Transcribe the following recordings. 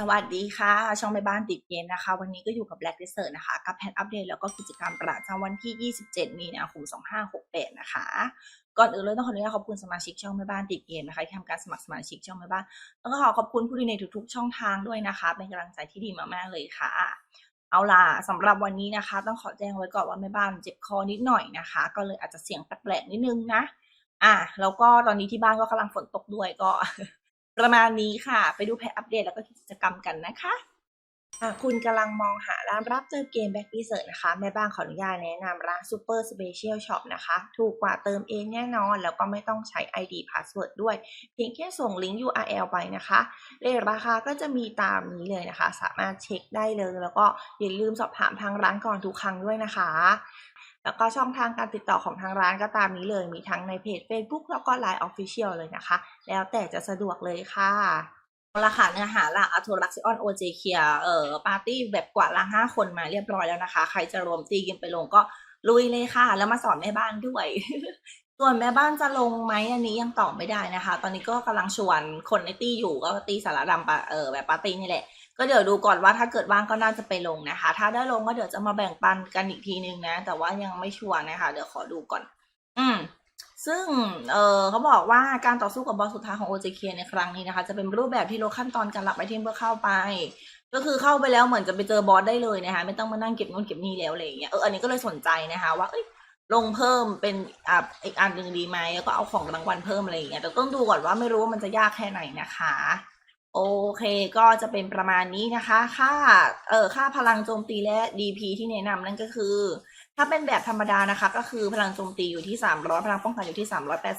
สวัสดีค่ะ ช่องแม่บ้านติดเกมนนะคะ วันนี้ก็อยู่กับ Black Desert นะคะ กับแพทอัปเดตแล้วก็กิจกรรมประจำวันที่ 27 มีนาคม 2568 นะคะ ก่อนอื่นเลยต้องขออนุญาตขอบคุณสมาชิกช่องแม่บ้านติดเกมนนะคะที่ทำการสมัครสมาชิกช่องแม่บ้าน แล้วก็ขอขอบคุณผู้ดีในทุกๆ ช่องทางด้วยนะคะ เป็นกำลังใจที่ดีมากๆเลยค่ะ เอาล่ะสำหรับวันนี้นะคะ ต้องขอแจ้งไว้ก่อนว่าแม่บ้านเจ็บคอนิดหน่อยนะคะ ก็เลยอาจจะเสียงแปลกๆนิดนึงนะ อะแล้วก็ตอนนี้ที่บ้านก็กำลังฝนตกด้วยก็ ประมาณนี้ค่ะ ไปดูแพทอัปเดตแล้วก็กิจกรรมกันนะคะหากคุณกำลังมองหาร้านรับเติมเกมแบ็ก d ีเซ r ร์นะคะ แม่บ้านขออนุญาตแนะนำร้าน Super Special Shop นะคะ ถูกกว่าเติมเองแน่นอน แล้วก็ไม่ต้องใช้ ID Password ด้วย เพียงแค่ส่งลิงก์ URL ไปนะคะเลทราคาก็จะมีตามนี้เลยนะคะ สามารถเช็คได้เลย แล้วก็อย่าลืมสอบถามทางร้านก่อนทุกครั้งด้วยนะคะ แล้วก็ช่องทางการติดต่อของทางร้านก็ตามนี้เลย มีทั้งในเพจ Facebook แล้วก็ Line Official เลยนะคะ แล้วแต่จะสะดวกเลยค่ะเอาละค่ะเนื้อหาหลักอัโทรักซิออนโอเจเคียเอ่อปาร์ตี้แบบกว่าละห้าคนมาเรียบร้อยแล้วนะคะ ใครจะรวมตีกันไปลงก็ลุยเลยค่ะ แล้วมาสอนแม่บ้านด้วย ส่วนแม่บ้านจะลงไหมอันนี้ยังตอบไม่ได้นะคะ ตอนนี้ก็กำลังชวนคนในตี้อยู่ก็ตีสารดำปะเออแบบปาร์ตี้นี่แหละ ก็เดี๋ยวดูก่อนว่าถ้าเกิดว่างก็น่าจะไปลงนะคะ ถ้าได้ลงก็เดี๋ยวจะมาแบ่งปันกันอีกทีนึงนะ แต่ว่ายังไม่ชัวร์นะคะ เดี๋ยวขอดูก่อน อืมซึ่ง เออเขาบอกว่าการต่อสู้กับบอสสุดท้ายของ OJK ในครั้งนี้นะคะ จะเป็นรูปแบบที่ลดขั้นตอนการรับไอเทมเพื่อเข้าไป ก็คือเข้าไปแล้วเหมือนจะไปเจอบอสได้เลยนะคะ ไม่ต้องมานั่งเก็บนู่นเก็บนี่แล้วอะไรอย่างเงี้ย เออ อันนี้ก็เลยสนใจนะคะว่า เอ้ย ลงเพิ่มเป็นอ่าอีกอันหนึ่งดีไหมแล้วก็เอาของรางวัลเพิ่มอะไรอย่างเงี้ย แต่ต้องดูก่อนว่าไม่รู้ว่ามันจะยากแค่ไหนนะคะ โอเค ก็จะเป็นประมาณนี้นะคะ ค่า เอ่อ ค่าพลังโจมตีและ DP ที่แนะนำนั่นก็คือ ถ้าเป็นแบบธรรมดานะคะ ก็คือพลังโจมตีอยู่ที่ 300 พลังป้องกันอยู่ที่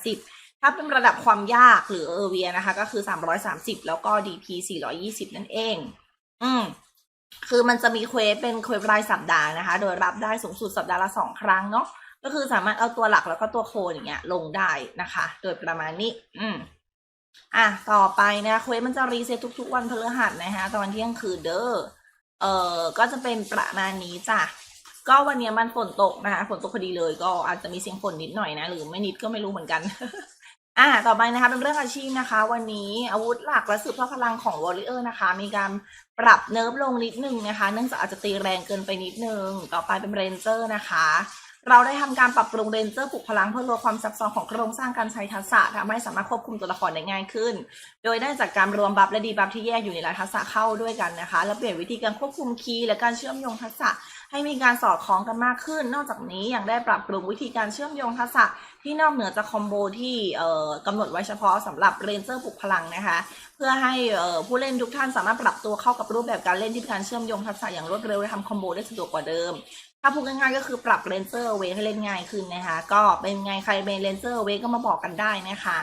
380 ถ้าเป็นระดับความยากหรือเออเวียนะคะ ก็คือ 330 แล้วก็ DP 420 นั่นเอง อืม คือมันจะมีเควสเป็นเควสรายสัปดาห์นะคะ โดยรับได้สูงสุดสัปดาห์ละสองครั้งเนาะ ก็คือสามารถเอาตัวหลักแล้วก็ตัวโคนอย่างเงี้ยลงได้นะคะ โดยประมาณนี้ อืม อะต่อไปนะเควสมันจะรีเซ็ตทุก ๆ วันพฤหัสนะคะตอนเที่ยงคืนเด้อเอ่อก็จะเป็นประมาณนี้จ้ะก็วันนี้มันฝนตกนะคะฝนตกพอดีเลยก็อาจจะมีเสียงฝนนิดหน่อยนะ หรือไม่นิดก็ไม่รู้เหมือนกัน อ่าต่อไปนะคะเป็นเรื่องอาชีพนะคะ วันนี้อาวุธหลักและสืบทอดพลังของวอริเออร์นะคะ มีการปรับเนิร์ฟลงนิดนึงนะคะ เนื่องจากอาจจะตีแรงเกินไปนิดนึง ต่อไปเป็นเรนเจอร์นะคะ เราได้ทำการปรับปรุงเรนเจอร์ปลุกพลังเพื่อลดความซับซ้อนของโครงสร้างการใช้ทักษะทำให้สามารถควบคุมตัวละครได้ง่ายขึ้น โดยได้จากการรวมบัฟและดีบัฟที่แยกอยู่ในรายทักษะเข้าด้วยกันนะคะ และเปลี่ยนวิธีการควบคุมคีย์และการเชื่อมโยงทักษะให้มีการสอดคล้องกันมากขึ้น นอกจากนี้ยังได้ปรับปรุงวิธีการเชื่อมโยงทักษะที่นอกเหนือจากคอมโบที่กำหนดไว้เฉพาะสำหรับเรนเจอร์ปลุกพลังนะคะ เพื่อให้เอ่อผู้เล่นทุกท่านสามารถปรับตัวเข้ากับรูปแบบการเล่นที่การเชื่อมโยงทักษะอย่างรวดเร็วและทำคอมโบได้สะดวกกว่าเดิม ถ้าพูดง่ายๆก็คือปรับเรนเจอร์เวให้เล่นง่ายขึ้นนะคะ ก็เป็นไงใครเป็นเรนเจอร์เวก็มาบอกกันได้นะคะ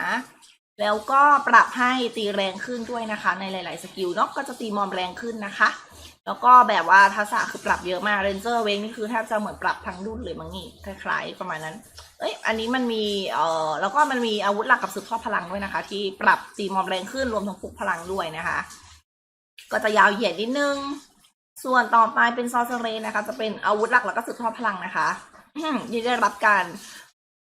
แล้วก็ปรับให้ตีแรงขึ้นด้วยนะคะ ในหลาย ๆ สกิลเนาะก็จะตีมอมแรงขึ้นนะคะ แล้วก็แบบว่าทักษะคือปรับเยอะมากเรนเจอร์เวนี่คือแทบจะเหมือนปรับทั้งรุ่นเลยมั้งนี่คล้ายๆประมาณนั้น เอ้ยอันนี้มันมีเอ่อแล้วก็มันมีอาวุธหลักกับสืบทอดพลังด้วยนะคะ ที่ปรับตีมอมแรงขึ้นรวมทั้งปลุกพลังด้วยนะคะ ก็จะยาวเหยียดนิดนึง ส่วนต่อไปเป็นซอสเรนนะคะ จะเป็นอาวุธหลักแล้วก็สืบทอดพลังนะคะที่ได้รับการ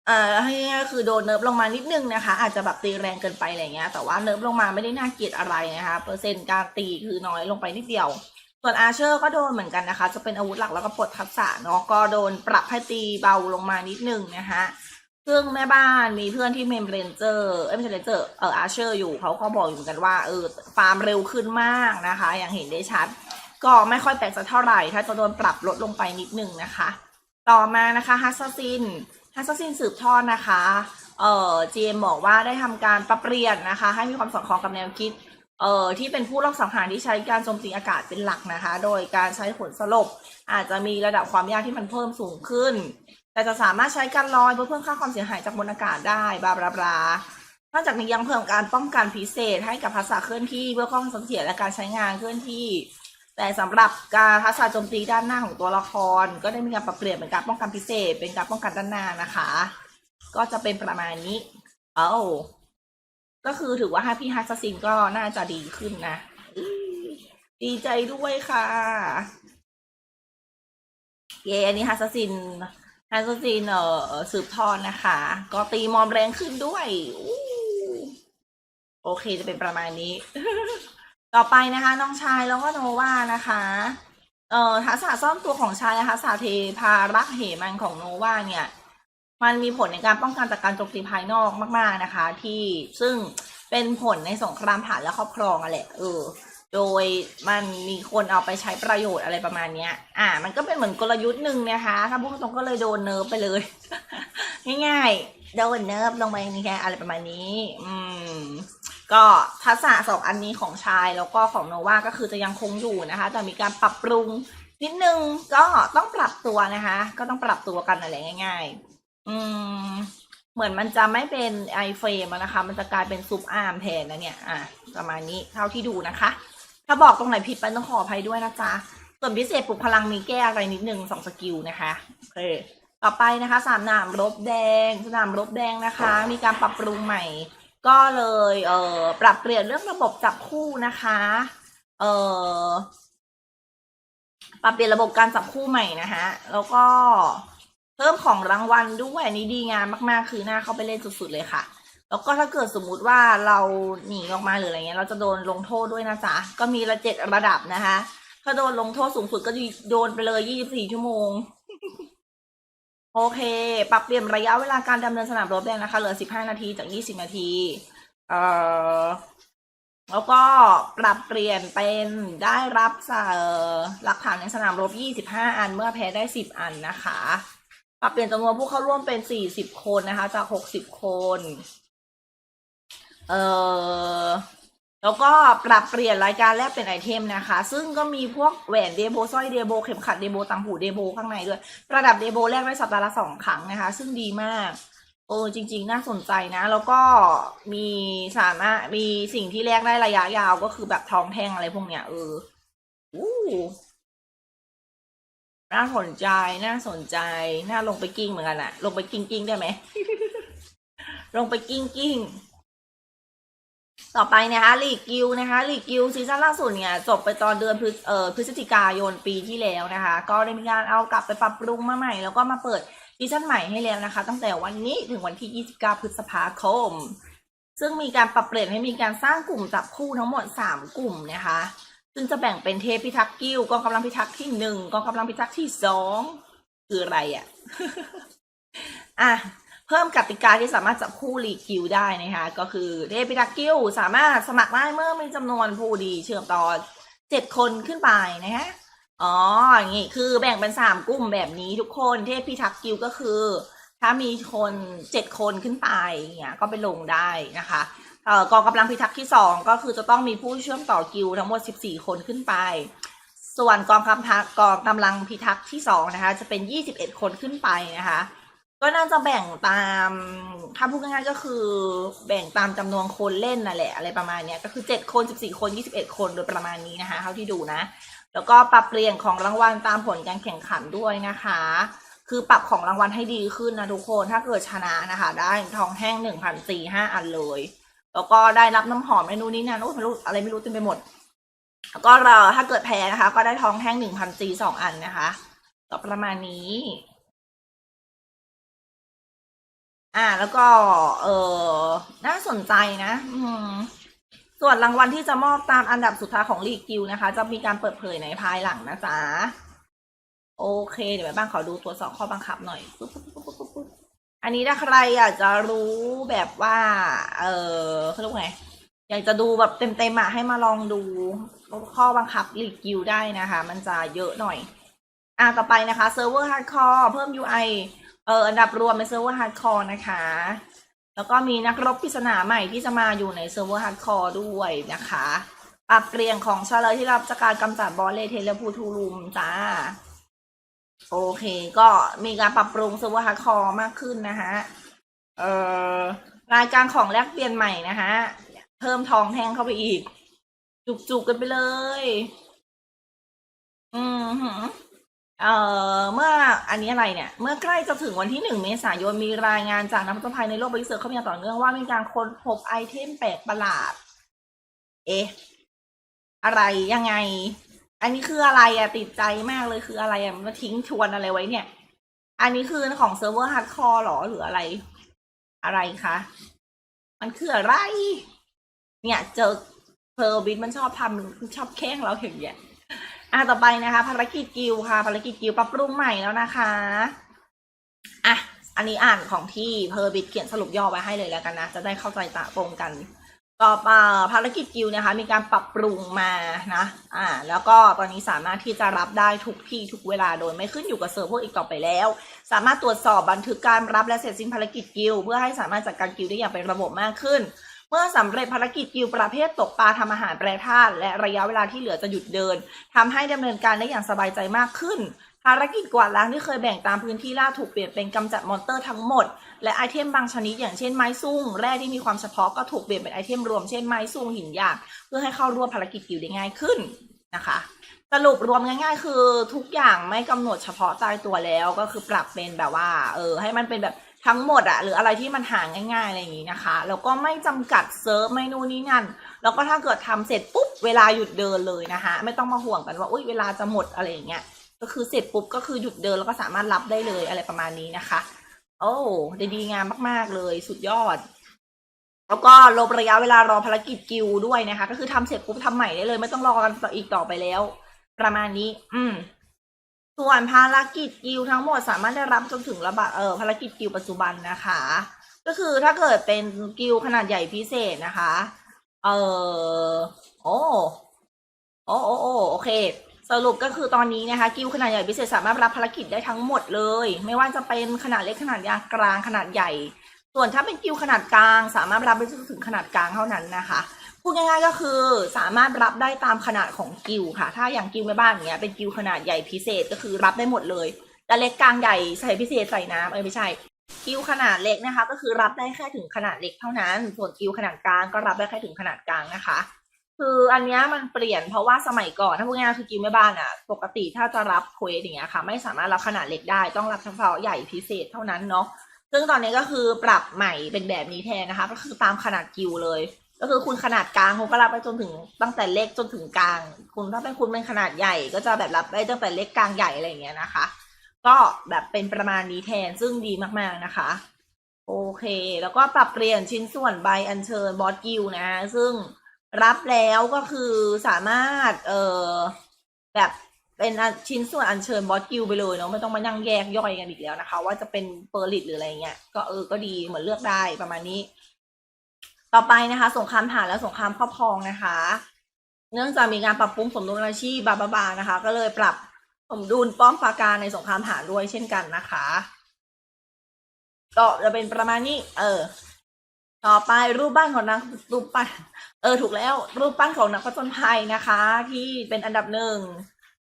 เอ่อให้ก็คือโดนเนิร์ฟลงมานิดนึงนะคะ อาจจะแบบตีแรงเกินไปอะไรเงี้ยแต่ว่าเนิร์ฟลงมาไม่ได้น่าเกลียดอะไรนะคะ เปอร์เซ็นต์การตีคือน้อยลงไปนิดเดียว ส่วนอาเชอร์ก็โดนเหมือนกันนะคะ จะเป็นอาวุธหลักแล้วก็ปลดทักษะเนาะก็โดนปรับให้ตีเบาลงมานิดนึงนะคะซึ่งแม่บ้านมีเพื่อนที่เมมเรนเจอร์เอ้ยไม่ใช่เรนเจอร์เอออาเชอร์อยู่เขาก็บอกอยู่เหมือนกันว่าเออฟาร์มเร็วขึ้นมากนะคะ อย่างเห็นได้ชัด ก็ไม่ค่อยแปลกสักเท่าไหร่ ถ้าจะโดนปรับลดลงไปนิดนึงนะคะ ต่อมานะคะฮัสซัสซินฮัสซัสซินสืบทอดนะคะเอ่อ GM บอกว่าได้ทำการปรับเปลี่ยนนะคะ ให้มีความสอดคล้องกับแนวคิดเอ่อที่เป็นผู้รอบสังหารที่ใช้การโจมตีอากาศเป็นหลักนะคะ โดยการใช้ผลสลบ อาจจะมีระดับความยากที่มันเพิ่มสูงขึ้น แต่จะสามารถใช้การลอยเพื่อเพิ่มค่าความเสียหายจากบนอากาศได้บลาบลาบลานอกจากนี้ยังเพิ่มการป้องกันพิเศษให้กับทักษะเคลื่อนที่เพื่อความเสถียรและการใช้งานเคลื่อนที่ แต่สำหรับการทักษะโจมตีด้านหน้าของตัวละคร ก็ได้มีการปรับเปลี่ยนเป็นการป้องกันพิเศษ เป็นการป้องกันด้านหน้านะคะ ก็จะเป็นประมาณนี้ เอ้าก็คือถือว่าให้พี่ฮัสซินก็น่าจะดีขึ้นนะดีใจด้วยค่ะ เย้อันนี้ฮัสซินฮัสซินเอ่อสืบทอดนะคะ ก็ตีมอมแรงขึ้นด้วยโอเคจะเป็นประมาณนี้ ต่อไปนะคะ น้องชายแล้วก็โนวานะคะเอ่อทักษะซ่อนตัวของชายนะคะสาเทพารักเหมันของโนวาเนี่ย มันมีผลในการป้องกันจากการโจมตีภายนอกมาก ๆนะคะ ที่ซึ่งเป็นผลในสงครามฐานและครอบครองอะแหละเออ โดยมันมีคนเอาไปใช้ประโยชน์อะไรประมาณเนี้ย อ่า มันก็เป็นเหมือนกลยุทธ์หนึ่งนะคะ ถ้าพูดตรงก็เลยโดนเนิร์ฟไปเลย ง่ายๆโดนเนิร์ฟลงไปนี่แค่อะไรประมาณนี้ อืม ก็ทักษะสองอันนี้ของชายแล้วก็ของโนวาก็คือจะยังคงอยู่นะคะ แต่มีการปรับปรุงนิดนึงก็ต้องปรับตัวนะคะ ก็ต้องปรับตัวกันอะไรง่าย ๆ อืม เหมือนมันจะไม่เป็นไอเฟรมนะคะ มันจะกลายเป็นซุปอาร์มแทนนะเนี่ย อะประมาณนี้เท่าที่ดูนะคะ ถ้าบอกตรงไหนผิดไปต้องขออภัยด้วยนะจ๊ะส่วนพิเศษปลุกพลังมีแก้อะไรนิดนึงสองสกิลนะคะโอเคต่อไปนะคะสามนามรบแดงสนามรบแดงนะคะ มีการปรับปรุงใหม่ ก็เลยเออปรับเปลี่ยนเรื่องระบบจับคู่นะคะเออปรับเปลี่ยนระบบการจับคู่ใหม่นะคะแล้วก็เพิ่มของรางวัลด้วยอันนี้ดีงามมากๆ คือหน้าเข้าไปเล่นสุดๆเลยค่ะ แล้วก็ถ้าเกิดสมมุติว่าเราหนีออกมาหรืออะไรเงี้ย เราจะโดนลงโทษด้วยนะจ๊ะก็มีระเจ็ดระดับนะคะ ถ้าโดนลงโทษสูงสุดก็โดนไปเลยยี่สิบสี่ชั่วโมง โอเค ปรับเปลี่ยนระยะเวลาการดำเนินสนามรบแดงนะคะเหลือสิบห้านาทีจากยี่สิบนาที เอ่อ แล้วก็ปรับเปลี่ยนเป็นได้รับเอ่อหลักฐานในสนามรบยี่สิบห้าอันเมื่อแพ้ได้สิบอันนะคะ ปรับเปลี่ยนจำนวนผู้เข้าร่วมเป็นสี่สิบคนนะคะ จากหกสิบคน เอ่อ แล้วก็ปรับเปลี่ยนรายการแลกเป็นไอเทมนะคะ ซึ่งก็มีพวกแหวนเดโบสร้อยเดโบเข็มขัดเดโบตังหูเดโบข้างในด้วย ระดับเดโบแลกได้สัปดาห์ละสองครั้งนะคะ ซึ่งดีมากเออจริง ๆ น่าสนใจนะ แล้วก็มีสามารถมีสิ่งที่แลกได้ระยะยาวก็คือแบบทองแท่งอะไรพวกเนี้ยเอออู้น่าสนใจน่าสนใจน่าลงไปกิ้งเหมือนกันอะลงไปกิ้งกิ้งได้ไหมลงไปกิ้งกิ้ง ต่อไปนะคะลีกกิวนะคะลีกกิวซีซั่นล่าสุดเนี่ยจบไปตอนเดือนพฤศจิกายนปีที่แล้วนะคะ ก็ได้มีการเอากลับไปปรับปรุงมาใหม่ แล้วก็มาเปิดซีซั่นใหม่ให้แล้วนะคะ ตั้งแต่วันนี้ถึงวันที่ 29 พฤษภาคม ซึ่งมีการปรับเปลี่ยนให้มีการสร้างกลุ่มจับคู่ทั้งหมด 3 กลุ่มนะคะ ซึ่งจะแบ่งเป็นเทพพิทักษ์กิวกองกำลังพิทักษ์ที่หนึ่งกองกำลังพิทักษ์ที่สองคืออะไรอะ่ะอะ เพิ่มกติกาที่สามารถจับคู่ลีกิวได้นะคะก็คือเทพพิทักษ์กิวสามารถสมัครได้เมื่อมีจำนวนผู้ดีเชื่อมต่อเจ็ดคนขึ้นไปนะคะอ๋ออย่างงี้คือแบ่งเป็นสามกลุ่มแบบนี้ทุกคนเทพพิทักษ์กิวก็คือ ถ้ามีคนเจ็ดคนขึ้นไปเนี่ยก็ไปลงได้นะคะเอ่อกองกำลังพิทักษ์ที่สองก็คือจะต้องมีผู้เชื่อมต่อกิวทั้งหมดสิบสี่คนขึ้นไป ส่วนกองกำลังกองกำลังพิทักษ์ที่สองนะคะจะเป็นยี่สิบเอ็ดคนขึ้นไปนะคะ ก็น่าจะแบ่งตามถ้าพูดง่ายๆก็คือแบ่งตามจำนวนคนเล่นนั่นแหละอะไรประมาณเนี้ยก็คือเจ็ดคนสิบสี่คนยี่สิบเอ็ดคนโดยประมาณนี้นะคะเท่าที่ดูนะ แล้วก็ปรับเปลี่ยนของรางวัลตามผลการแข่งขันด้วยนะคะ คือปรับของรางวัลให้ดีขึ้นนะทุกคนถ้าเกิดชนะนะคะ ได้ทองแท่งหนึ่งพันสี่ห้าอันเลย แล้วก็ได้รับน้ำหอมเมนูนี้นะโอ้ไม่รู้อะไรไม่รู้เต็มไปหมด แล้วก็เราถ้าเกิดแพ้นะคะ ก็ได้ทองแท่งหนึ่งพันสี่สองอันนะคะ ก็ประมาณนี้ อ่า แล้วก็ เออน่าสนใจนะ อืมส่วนรางวัลที่จะมอบตามอันดับสุดท้ายของลีกกิวนะคะ จะมีการเปิดเผยในภายหลังนะจ๊ะ โอเค เดี๋ยวไปบ้างขอดูตัวสอบข้อบังคับหน่อยปุ๊บปุ๊บปุ๊บปุ๊บปุ๊บอันนี้ถ้าใครอยากจะรู้แบบว่า เออเขาเรียกว่าไงอยากจะดูแบบเต็มๆอะให้มาลองดูข้อบังคับลีกกิวได้นะคะ มันจะเยอะหน่อย อ่าต่อไปนะคะเซิร์ฟเวอร์ฮาร์ดคอร์เพิ่ม UI เอออันดับรวมเป็นเซิร์ฟเวอร์ฮาร์ดคอร์นะคะ แล้วก็มีนักรบปริศนาใหม่ที่จะมาอยู่ในเซิร์ฟเวอร์ฮาร์ดคอร์ด้วยนะคะปรับเปลี่ยนของเฉลยที่รับจากการกำจัดบอลเลเทเลพูทูลุมจ้า โอเค ก็มีการปรับปรุงเซิร์ฟเวอร์ฮาร์ดคอร์มากขึ้นนะคะเอ่อรายการของแลกเปลี่ยนใหม่นะคะเพิ่มทองแท่งเข้าไปอีก จุกๆกันไปเลย อืมหือ เอ่อเมื่ออันนี้อะไรเนี่ย เมื่อใกล้จะถึงวันที่หนึ่งเมษายนมีรายงานจากนักผจญภัยในโลกบริสุทธิ์เข้ามาอย่างต่อเนื่องว่ามีการค้นพบไอเทมแปลกประหลาด เอ๊ะอะไรยังไง อันนี้คืออะไรอะติดใจมากเลยคืออะไรอะมาทิ้งชวนอะไรไว้เนี่ย อันนี้คือของเซิร์ฟเวอร์ฮาร์ดคอร์หรอหรืออะไร อะไรคะมันคืออะไร เนี่ยเจอเพอร์บินมันชอบทำชอบแข้งเราอย่างเงี้ย อะต่อไปนะคะ ภารกิจกิลค่ะ ภารกิจกิลปรับปรุงใหม่แล้วนะคะอะอันนี้อ่านของที่เพอร์บิทเขียนสรุปย่อไว้ให้เลยแล้วกันนะ จะได้เข้าใจตะตรงกันต่อมาภารกิจกิลนะคะ มีการปรับปรุงมานะ อ่า แล้วก็ตอนนี้สามารถที่จะรับได้ทุกที่ทุกเวลาโดยไม่ขึ้นอยู่กับเซิร์ฟเวอร์อีกต่อไปแล้ว สามารถตรวจสอบบันทึกการรับและเสร็จสิ้นภารกิจกิลเพื่อให้สามารถจัดการกิลได้อย่างเป็นระบบมากขึ้น เมื่อสำเร็จภารกิจกิลประเภทตกปลาทำอาหารแปรธาตุและระยะเวลาที่เหลือจะหยุดเดินทำให้ดำเนินการได้อย่างสบายใจมากขึ้น ภารกิจกวาดล้างที่เคยแบ่งตามพื้นที่ล่าถูกเปลี่ยนเป็นกำจัดมอนเตอร์ทั้งหมด และไอเทมบางชนิดอย่างเช่นไม้ซุ่งแร่ที่มีความเฉพาะก็ถูกเปลี่ยนเป็นไอเทมรวมเช่นไม้ซุ่งหินหยาบเพื่อให้เข้าร่วมภารกิจกิลได้ง่ายขึ้นนะคะสรุปรวมง่ายๆ คือทุกอย่างไม่กำหนดเฉพาะตายตัวแล้วก็คือปรับเป็นแบบว่า เออ ให้มันเป็นแบบ ทั้งหมดอะหรืออะไรที่มันหาง่ายๆอะไรอย่างนี้นะคะ แล้วก็ไม่จำกัดเซิร์ฟไม่นู่นนี่นั่น แล้วก็ถ้าเกิดทำเสร็จปุ๊บเวลาหยุดเดินเลยนะคะ ไม่ต้องมาห่วงกันว่าอุ้ยเวลาจะหมดอะไรอย่างเงี้ยก็คือเสร็จปุ๊บก็คือหยุดเดินแล้วก็สามารถรับได้เลยอะไรประมาณนี้นะคะ โอ้ด้ดีงามมากๆเลยสุดยอดแล้วก็ลบระยะเวลารอภารกิจกิลด้วยนะคะ ก็คือทำเสร็จปุ๊บทำใหม่ได้เลย ไม่ต้องรอกันต่ออีกต่อไปแล้ว ประมาณนี้ อืม ส่วนภารกิจกิลทั้งหมดสามารถได้รับจนถึงระบาดเออภารกิจกิลปัจจุบันนะคะ ก็คือถ้าเกิดเป็นกิลขนาดใหญ่พิเศษนะคะ เออโอ้โอ้โอ้โอ้โอเค สรุปก็คือตอนนี้นะคะ กิลขนาดใหญ่พิเศษสามารถรับภารกิจได้ทั้งหมดเลย ไม่ว่าจะเป็นขนาดเล็กขนาดกลางขนาดใหญ่ ส่วนถ้าเป็นกิลขนาดกลาง สามารถรับได้ถึงขนาดกลางเท่านั้นนะคะ พูดง่ายๆก็คือสามารถรับได้ตามขนาดของกิลค่ะ ถ้าอย่างกิลแม่บ้านอย่างเงี้ยเป็นกิลขนาดใหญ่พิเศษก็คือรับได้หมดเลยแต่เล็กกลางใหญ่ใส่พิเศษใส่น้ำเออไม่ใช่ กิลขนาดเล็กนะคะ ก็คือรับได้แค่ถึงขนาดเล็กเท่านั้น ส่วนกิลขนาดกลางก็รับได้แค่ถึงขนาดกลางนะคะ คืออันเนี้ยมันเปลี่ยนเพราะว่าสมัยก่อนถ้าพูดง่ายๆคือกิลแม่บ้านอะปกติถ้าจะรับเควสอย่างเงี้ยค่ะ ไม่สามารถรับขนาดเล็กได้ต้องรับเฉพาะใหญ่พิเศษเท่านั้นเนาะซึ่งตอนนี้ก็คือปรับใหม่เป็นแบบนี้แทนนะคะ ก็คือตามขนาดกิลเลย ก็คือคุณขนาดกลางคุณก็รับไปจนถึงตั้งแต่เล็กจนถึงกลาง คุณถ้าเป็นคุณเป็นขนาดใหญ่ ก็จะแบบรับได้ตั้งแต่เล็กกลางใหญ่อะไรอย่างเงี้ยนะคะ ก็แบบเป็นประมาณนี้แทนซึ่งดีมากๆนะคะ โอเค แล้วก็ปรับเปลี่ยนชิ้นส่วนใบอัญเชิญบอสกิลนะ ซึ่งรับแล้วก็คือสามารถเอ่อแบบเป็นชิ้นส่วนอัญเชิญบอสกิลไปเลยเนาะไม่ต้องมานั่งแยกย่อยกันอีกแล้วนะคะ ว่าจะเป็นเปอร์ลิตหรืออะไรเงี้ยก็เออก็ดีเหมือนเลือกได้ประมาณนี้ ต่อไปนะคะสงครามฐานและสงครามครอบครองนะคะ เนื่องจากมีการปรับปรุงสมดุลอาชีพบาบาบานะคะ ก็เลยปรับสมดุลป้อมปราการในสงครามฐานด้วยเช่นกันนะคะก็จะเป็นประมาณนี้ เออ ต่อไปรูปบ้านของนางรูปปั้น เออ ถูกแล้ว รูปปั้นของนักผจญภัยนะคะ ที่เป็นอันดับหนึ่ง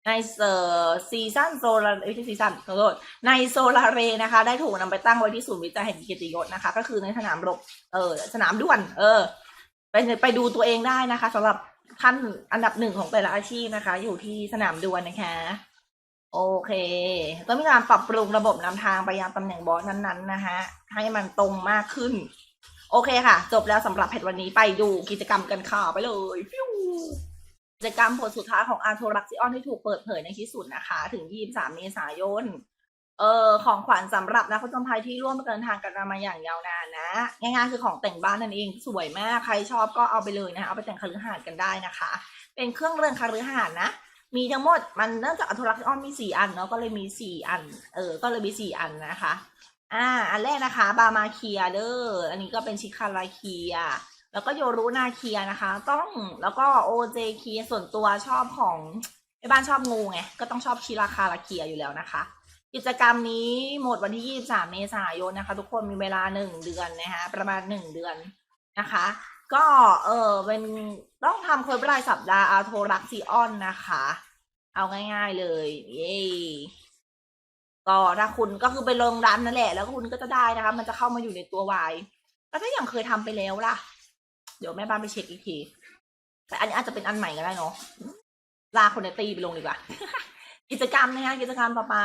ในเซอร์ซีซั่นโซลาร์ไม่ใช่ซีซั่นขอโทษในโซลาเรนะคะ ได้ถูกนำไปตั้งไว้ที่ศูนย์วิจัยแห่งเกียรติยศนะคะ ก็คือในสนามรบเออสนามด้วน เออ ไปไปดูตัวเองได้นะคะสำหรับท่านอันดับหนึ่งของแต่ละอาชีพนะคะ อยู่ที่สนามดวนนะคะโอเคก็มีการปรับปรุงระบบนำทางไปยังตำแหน่งบอสนั้นๆนะคะให้มันตรงมากขึ้น โอเคค่ะ จบแล้วสำหรับเพจวันนี้ไปดูกิจกรรมกันค่ะไปเลยฟิว กิจกรรมผลสุดท้ายของอาร์โทรักซิออนที่ถูกเปิดเผยในที่สุดนะคะ ถึง 23 เมษายนเอ่อของขวัญสำหรับนักผจญภัยที่ร่วมเดินทางกันมาอย่างยาวนานนะ ง่ายๆคือของแต่งบ้านนั่นเองสวยมากใครชอบก็เอาไปเลยนะคะเอาไปแต่งคฤหาสน์กันได้นะคะ เป็นเครื่องเรือนคฤหาสน์นะมีทั้งหมดมันเนื่องจากอัลโทรักซิออนมีสี่อันเนาะก็เลยมีสี่อัน เออ ก็เลยมีสี่อันนะคะ อ่า อันแรกนะคะ บามาเคียเดอร์อันนี้ก็เป็นชิคาราเคีย แล้วก็โยรุนาเคียนะคะ ต้องแล้วก็โอเจเคีส่วนตัวชอบของไอ้บ้านชอบงูไงก็ต้องชอบชิราคาราเคียอยู่แล้วนะคะ กิจกรรมนี้หมดวันที่ 23 เมษายนนะคะ ทุกคนมีเวลา 1 เดือนนะคะประมาณ 1 เดือนนะคะ ก็เออเป็นต้องทำค้ดรายสัปดาห์อาโทรักซิออนนะคะ เอาง่าย ๆเลยเย้ก็ถ้าคุณก็คือไปลงร้านนั่นแหละ แล้วคุณก็จะได้นะคะ มันจะเข้ามาอยู่ในตัววายแล้วถ้าอย่างเคยทำไปแล้วล่ะ เดี๋ยวแม่บ้านไปเช็คอีกที แต่อันนี้อาจจะเป็นอันใหม่ก็ได้เนาะลาคนในตีไปลงดีกว่า กิจกรรมนะคะกิจกรรมต่อไป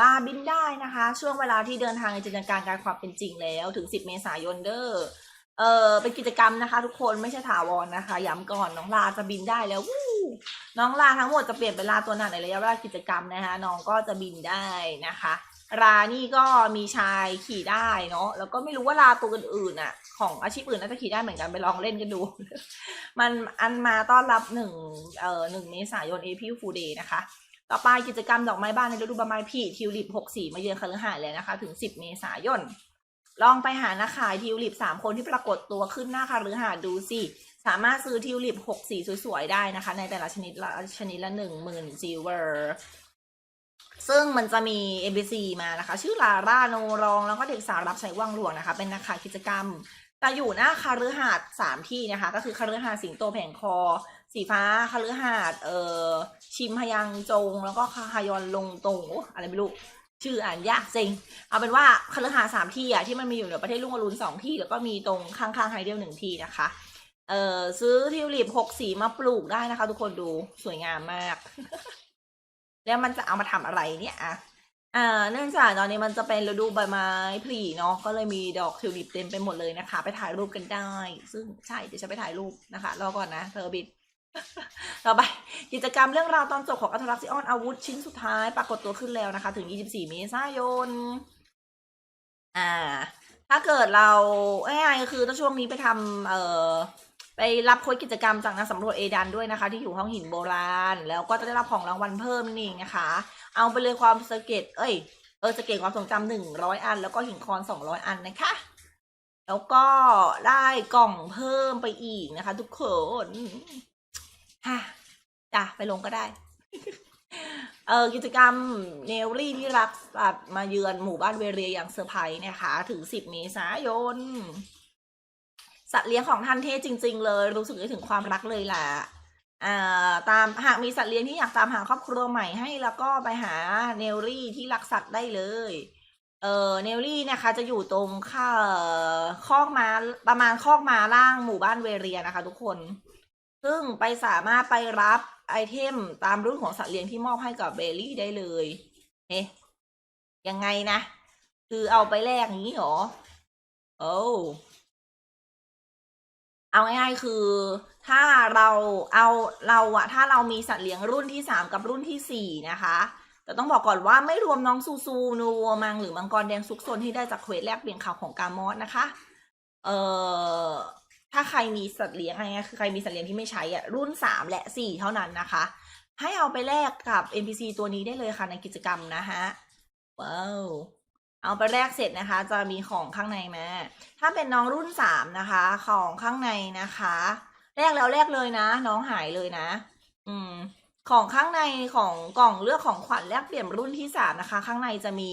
ลาบินได้นะคะ ช่วงเวลาที่เดินทางในจินตนาการการความเป็นจริงแล้ว ถึง 10 เมษายนเด้อเออเป็นกิจกรรมนะคะ ทุกคนไม่ใช่ถาวรนะคะ ย้ำก่อนน้องลาจะบินได้แล้วน้องลาทั้งหมดจะเปลี่ยนเป็นลาตัวหนักในระยะเวลากิจกรรมนะคะน้องก็จะบินได้นะคะ รานี่ก็มีชายขี่ได้เนาะแล้วก็ไม่รู้ว่าลาตัวอื่นๆอะ ของอาชีพอื่นน่าจะขี่ได้เหมือนกันไปลองเล่นกันดู มันอันมาต้อนรับหนึ่งเอ่อหนึ่งเมษายน April Fool Day นะคะ ต่อไปกิจกรรมดอกไม้บ้านในฤดูใบไม้ผลิทิวลิปหกสีมาเยือนคฤหาสน์เลยนะคะ ถึงสิบเมษายนลองไปหานักขายทิวลิปสามคนที่ปรากฏตัวขึ้นหน้าคฤหาสน์ดูสิสามารถซื้อทิวลิปหกสีสวยๆ ได้นะคะ ในแต่ละชนิดละชนิดละหนึ่งหมื่นซิลเวอร์ ซึ่งมันจะมี NPC มานะคะ ชื่อลาร่าโนรอง แล้วก็เด็กสาวรับใช้ว่างหลวงนะคะ เป็นนักขายกิจกรรม แต่อยู่หน้าคาฤหาสน์สามที่นะคะ ก็คือคาฤหาสิงโตแผงคอ สีฟ้าคาฤหาสน์เอ่อชิมพยังจง แล้วก็คาฮยอนลงตงอ้อะไรไม่รู้ชื่ออ่านยากจริง เอาเป็นว่าคาฤหาสน์สามที่อะที่มันมีอยู่ในประเทศลุงอรุณสองที่ แล้วก็มีตรงข้างๆไฮเดลหนึ่งที่นะคะเอ่อซื้อทิวลิปหกสีมาปลูกได้นะคะ ทุกคนดูสวยงามมาก แล้วมันจะเอามาทำอะไรเนี่ยอะอ่าเนื่องจากตอนนี้มันจะเป็นฤดูใบไม้ผลิเนาะก็เลยมีดอกทิวลิปเต็มไปหมดเลยนะคะ ไปถ่ายรูปกันได้ ซึ่งใช่เดี๋ยวจะไปถ่ายรูปนะคะรอก่อนนะเธอบิดต่อไปกิจกรรมเรื่องราวตอนจบของอัทรักซิออนอาวุธชิ้นสุดท้าย ปรากฏตัวขึ้นแล้วนะคะ ถึง 24 เมษายน อ่า ถ้าเกิดเราง่ายๆคือถ้าช่วงนี้ไปทำเอ่อ ไปรับโค้ดกิจกรรมจากนักสำรวจเอดันด้วยนะคะ ที่อยู่ห้องหินโบราณ แล้วก็จะได้รับของรางวัลเพิ่มนั่นเองนะคะ เอาไปเลยความสเก็ตเอ้ยเออสเก็ตความทรงจำหนึ่งร้อยอัน แล้วก็หินคอนสองร้อยอันนะคะ แล้วก็ได้กล่องเพิ่มไปอีกนะคะ ทุกคนฮะจ้ะไปลงก็ได้เออกิจกรรมเนลลี่ที่รักสัตว์มาเยือนหมู่บ้านเวเรียอย่างเซอร์ไพรส์นะคะ ถึง 10 เมษายน สัตว์เลี้ยงของท่านเท่จริง ๆ เลย รู้สึกได้ถึงความรักเลยแหละตามหากมีสัตว์เลี้ยงที่อยากตามหาครอบครัวใหม่ให้ แล้วก็ไปหาเนลลี่ที่รักสัตว์ได้เลย เออเนลลี่นะคะจะอยู่ตรงข้าคอกมาประมาณคอกมาล่างหมู่บ้านเวเรียนะคะ ทุกคน ซึ่งไปสามารถไปรับไอเทมตามรุ่นของสัตว์เลี้ยงที่มอบให้กับเบลลี่ได้เลยเฮ้ยังไงนะ คือเอาไปแลกอย่างนี้หรอ โอ้ เอาง่ายๆคือถ้าเราเอาเราอะถ้าเรามีสัตว์เลี้ยงรุ่นที่สามกับรุ่นที่สี่นะคะ แต่ต้องบอกก่อนว่าไม่รวมน้องซูซูนูวัวมังหรือมังกรแดงซุกซนที่ได้จากเควสแลกเปลี่ยนข่าวของกามอสนะคะ เอ่อถ้าใครมีสัตว์เลี้ยงอะไรเงี้ยคือใครมีสัตว์เลี้ยงที่ไม่ใช้อะรุ่นสามและสี่เท่านั้นนะคะ ให้เอาไปแลกกับ NPC ตัวนี้ได้เลยค่ะในกิจกรรมนะฮะว้าว เอาไปแลกเสร็จนะคะ จะมีของข้างในมาถ้าเป็นน้องรุ่นสามนะคะ ของข้างในนะคะแลกแล้วแลกเลยนะ น้องหายเลยนะ อืม ของข้างในของกล่องเลือกของขวัญแลกเปลี่ยนรุ่นที่สามนะคะ ข้างในจะมี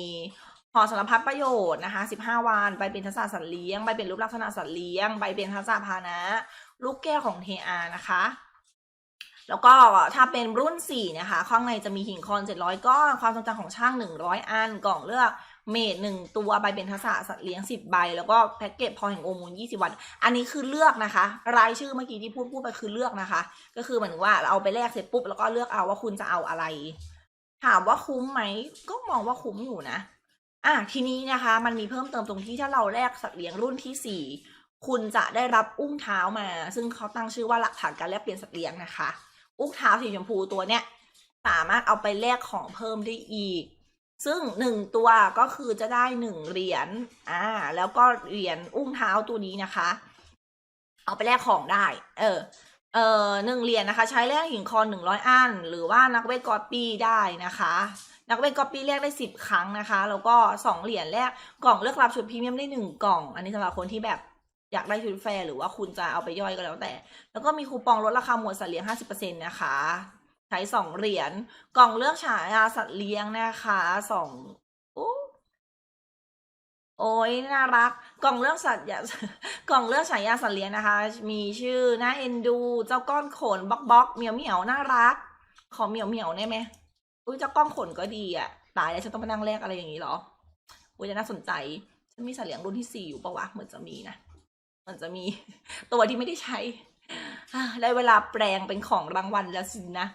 ห่อสารพัดประโยชน์นะคะสิบห้าวัน ใบเป็นทักษะสัตว์เลี้ยง ใบเป็นรูปลักษณะสัตว์เลี้ยง ใบเป็นทักษะพานะ ลูกแก้วของเทอานะคะ แล้วก็ถ้าเป็นรุ่นสี่นะคะ ข้างในจะมีหินคอนเจ็ดร้อยก้อน ความทรงจำของช่างหนึ่งร้อยอัน กล่องเลือก เมดหนึ่งตัวใบเป็นทักษะสัตว์เลี้ยงสิบใบ แล้วก็แพ็กเกจพอแห่งโอมูลยี่สิบวัน อันนี้คือเลือกนะคะ รายชื่อเมื่อกี้ที่พูดพูดไปคือเลือกนะคะ ก็คือเหมือนว่าเราเอาไปแลกเสร็จปุ๊บแล้วก็เลือกเอาว่าคุณจะเอาอะไร ถามว่าคุ้มไหมก็มองว่าคุ้มอยู่นะ อะทีนี้นะคะ มันมีเพิ่มเติมตรงที่ถ้าเราแลกสัตว์เลี้ยงรุ่นที่สี่คุณจะได้รับอุ้งเท้ามา ซึ่งเขาตั้งชื่อว่าหลักฐานการแลกเปลี่ยนสัตว์เลี้ยงนะคะ อุ้งเท้าสีชมพูตัวเนี้ยสามารถเอาไปแลกของเพิ่มได้อีก ซึ่งหนึ่งตัวก็คือจะได้หนึ่งเหรียญอ่า แล้วก็เหรียญอุ้งเท้าตัวนี้นะคะ เอาไปแลกของได้ เออเอ่อหนึ่งเหรียญนะคะ ใช้แลกหินคอนหนึ่งร้อยอัน หรือว่านักเวทกอปปี้ได้นะคะ นักเวทกอปปี้แลกได้สิบครั้งนะคะ แล้วก็สองเหรียญแลกกล่องเลือกรับชุดพรีเมียมได้หนึ่งกล่อง อันนี้สำหรับคนที่แบบอยากได้ชุดแฟร์หรือว่าคุณจะเอาไปย่อยก็แล้วแต่ แล้วก็มีคูปองลดราคาหมวดสัตว์เลี้ยง50%นต์นะคะ ช้สองเหรียญกล่องเลือกฉายาสัตว์เลี้ยงนะคะสองโอ้ยน่ารัก กล่องเลือกสัตว์กล่องเลือกฉายาสัตว์เลี้ยงนะคะ มีชื่อน่าเอ็นดู เจ้าก้อนขนบล็อกบล็อกเหมียวเหมียวน่ารัก ขอเหมียวเหมียวได้ไหมอุ้ยเจ้าก้อนขนก็ดีอะตายแล้วฉันต้องมานั่งแลกอะไรอย่างนี้เหรออุ้ยจะน่าสนใจฉันมีสัตว์เลี้ยงรุ่นที่สี่อยู่ปะวะเหมือนจะมีนะเหมันจะมีตัวที่ไม่ได้ใช้ได้เวลาแปลงเป็นของรางวัลแล้วสินะ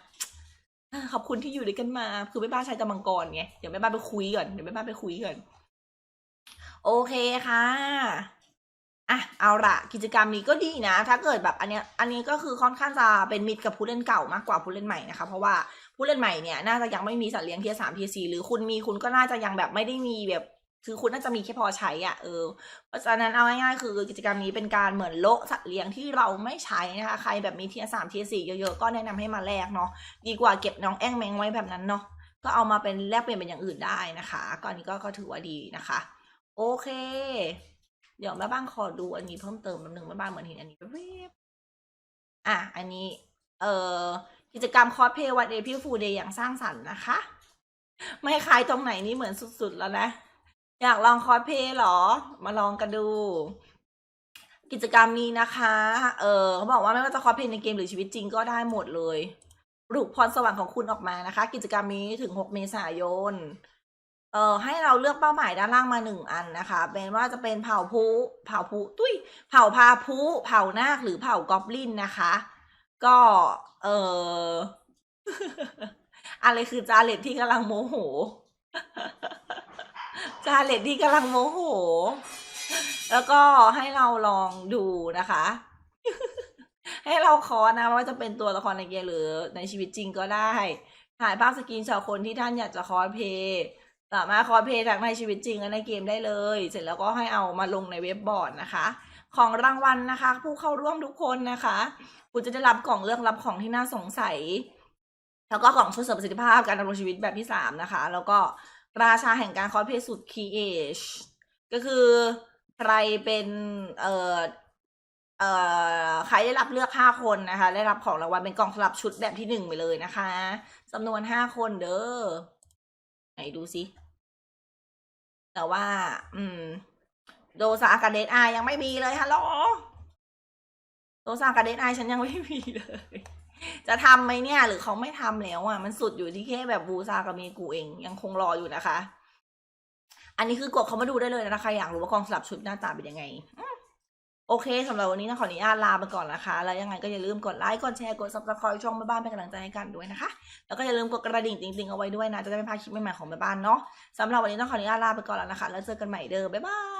ขอบคุณที่อยู่ด้วยกันมา คือแม่บ้านใช้ตะมังกรไง เดี๋ยวแม่บ้านไปคุยก่อน เดี๋ยวแม่บ้านไปคุยก่อน โอเคค่ะ อะ เอาละกิจกรรมนี้ก็ดีนะ ถ้าเกิดแบบอันเนี้ย อันนี้ก็คือค่อนข้างจะเป็นมิตรกับผู้เล่นเก่ามากกว่าผู้เล่นใหม่นะคะ เพราะว่าผู้เล่นใหม่เนี่ย น่าจะยังไม่มีสัตว์เลี้ยงเทียสามเทียสี่หรือคุณมีคุณก็น่าจะยังแบบไม่ได้มีแบบ คือคุณน่าจะมีแค่พอใช้อะเออเพราะฉะนั้นเอาง่ายๆคือกิจกรรมนี้เป็นการเหมือนโละสัตว์เลี้ยงที่เราไม่ใช้นะคะใครแบบมีเทียสามเทียสี่เยอะๆก็แนะนำให้มาแลกเนาะดีกว่าเก็บน้องแอ้งแมงไว้แบบนั้นเนาะก็เอามาเป็นแลกเปลี่ยนเป็นอย่างอื่นได้นะคะก็อันนี้ก็ก็ถือว่าดีนะคะ โอเค เดี๋ยวแม่บ้านขอดูอันนี้เพิ่มเติมแป๊บนึงแม่บ้านเหมือนเห็นอันนี้แวบอะอันนี้เอ่อกิจกรรมคอสเพย์วันเดย์พิฟูเดย์อย่างสร้างสรรค์นะคะ ไม่คล้ายตรงไหนนี่เหมือนสุดๆแล้วนะ อยากลองคอสเพย์หรอ มาลองกันดู กิจกรรมนี้นะคะ เออเขาบอกว่าไม่ว่าจะคอสเพย์ในเกมหรือชีวิตจริงก็ได้หมดเลยปลุกพรสวรรค์ของคุณออกมานะคะ กิจกรรมนี้ถึง 6 เมษายน เอ่อให้เราเลือกเป้าหมายด้านล่างมาหนึ่งอันนะคะ เป็นว่าจะเป็นเผ่าผู้เผ่าผู้ตุ้ย เผ่าพาผู้เผ่านาคหรือเผ่ากอบลินนะคะ ก็เอออะไรคือจาเลตที่กำลังโมโห จาเลตที่กำลังโมโห แล้วก็ให้เราลองดูนะคะ ให้เราคอนะว่าจะเป็นตัวละครในเกมหรือในชีวิตจริงก็ได้ ถ่ายภาพสกรีนช็อตคนที่ท่านอยากจะคอเพย์สามารถคอเพย์ทั้งในชีวิตจริงและในเกมได้เลย เสร็จแล้วก็ให้เอามาลงในเว็บบอร์ดนะคะ ของรางวัลนะคะ ผู้เข้าร่วมทุกคนนะคะคุณจะได้รับกล่องเลือกรับของที่น่าสงสัย แล้วก็กล่องช่วยเสริมประสิทธิภาพการดำรงชีวิตแบบที่สามนะคะ แล้วก็ ราชาแห่งการคอสเพย์สุดคีเอชก็คือใครเป็น เอ่อ เอ่อ ใครได้รับเลือกห้าคนนะคะ ได้รับของรางวัลเป็นกล่องสลับชุดแบบที่หนึ่งไปเลยนะคะจำนวนห้าคนเด้อ ไหนดูสิ แต่ว่า อืม โดซากับเดทไอยังไม่มีเลยฮัลโหลโดซากับเดทไอฉันยังไม่มีเลย จะทำไหมเนี่ยหรือเขาไม่ทำแล้วอะมันสุดอยู่ที่แค่แบบบูซากับเมกูเองยังคงรออยู่นะคะ อันนี้คือกดเขามาดูได้เลยนะคะ อยากรู้ว่ากองสลับชุดหน้าตาเป็นยังไงโอเคสำหรับวันนี้นะขออนุญาตลาไปก่อนนะคะ แล้วยังไงก็อย่าลืมกดไลค์กดแชร์กด subscribe ช่องแม่บ้านเป็นกำลังใจให้กันด้วยนะคะ แล้วก็อย่าลืมกดกระดิ่งติ๊งๆเอาไว้ด้วยนะจะได้ไม่พลาดคลิปใหม่ๆของแม่บ้านเนาะสำหรับวันนี้ต้องขออนุญาตลาไปก่อนแล้วนะคะ แล้วเจอกันใหม่เด้อบ๊ายบาย